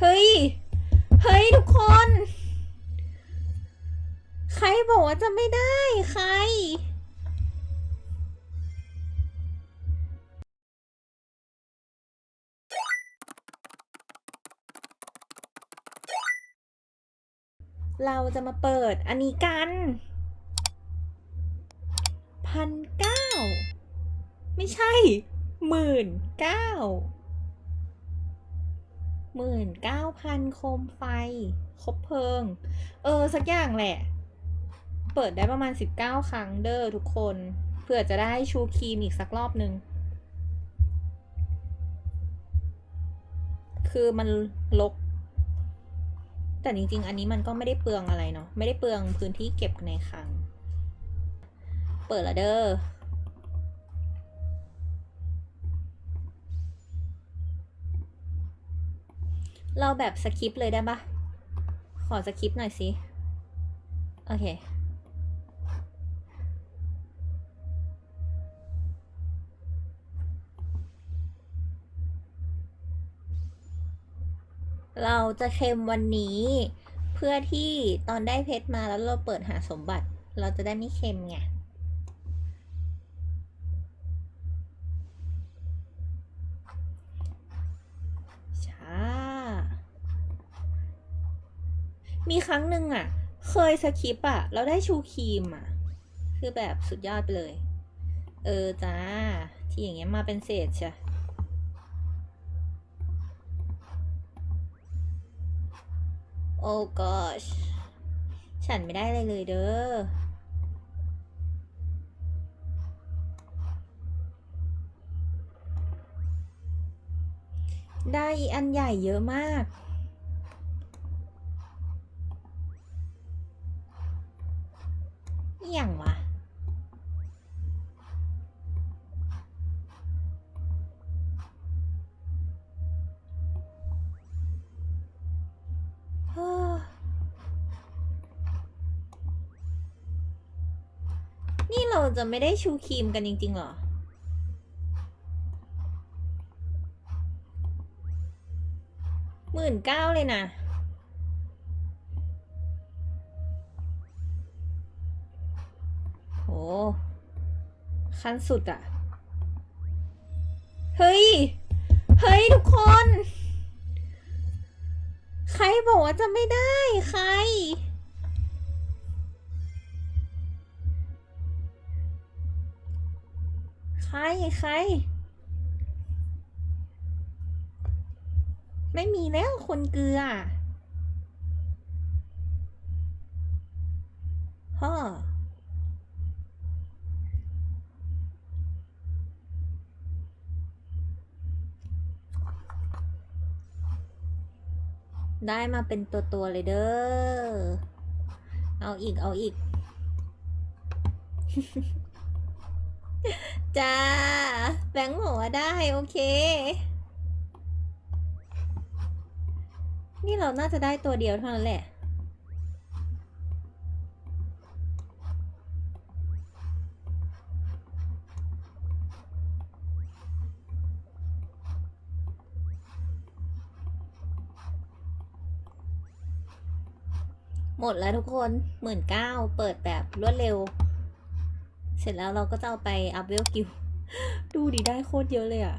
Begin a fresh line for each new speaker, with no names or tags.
เฮ้ย เฮ้ยทุกคน ใครบอกว่าจะไม่ได้ใคร เราจะมาเปิดอันนี้กันพันเก้าไม่ใช่หมื่นเก้า หมื่นเก้าพันโคมไฟ คบเพลิง เออ สักอย่างแหละ เปิดได้ประมาณสิบเก้าครั้งเด้อทุกคน เพื่อจะได้ชูครีมอีกสักรอบนึง คือมันลก แต่จริง ๆ อันนี้มันก็ไม่ได้เปลืองอะไรเนาะ ไม่ได้เปลืองพื้นที่เก็บในคลัง เปิดละเด้อ เราแบบสคิปเลยได้ปะขอสคิปหน่อยสิ โอเค เราจะเค็มวันนี้ เพื่อที่ตอนได้เพชรมาแล้วเราเปิดหาสมบัติ เราจะได้ไม่เค็มไง มีครั้งหนึ่งอะเคยสคิปอะแล้วได้ชูครีมอะคือแบบสุดยอดไปเลย เออจ้า ที่อย่างเงี้ยมาเป็นเศษใช่โอ้ gosh ฉันไม่ได้เลยเลยเด้อได้อันใหญ่เยอะมาก อย่างวะฮ้อนี่เราจะไม่ได้ชูครีมกันจริงๆเหรอ หมื่นเก้าเลยนะ ขั้นสุดอะเฮ้ย เฮ้ยทุกคน ใครบอกว่าจะไม่ได้ใคร ใครใคร ไม่มีแล้วคนเกลือฮ่อ ได้มาเป็นตัวตัวๆเลยเด้อ เอาอีกเอาอีก จ้า แบงค์บอกว่าได้ โอเค นี่เราน่าจะได้ตัวเดียวเท่านั้นแหละ หมดแล้วทุกคนหมื่นเก้าเปิดแบบรวดเร็ว เสร็จแล้วเราก็จะเอาไปอัพเวลกิว ดูดิได้โคตรเยอะเลยอะ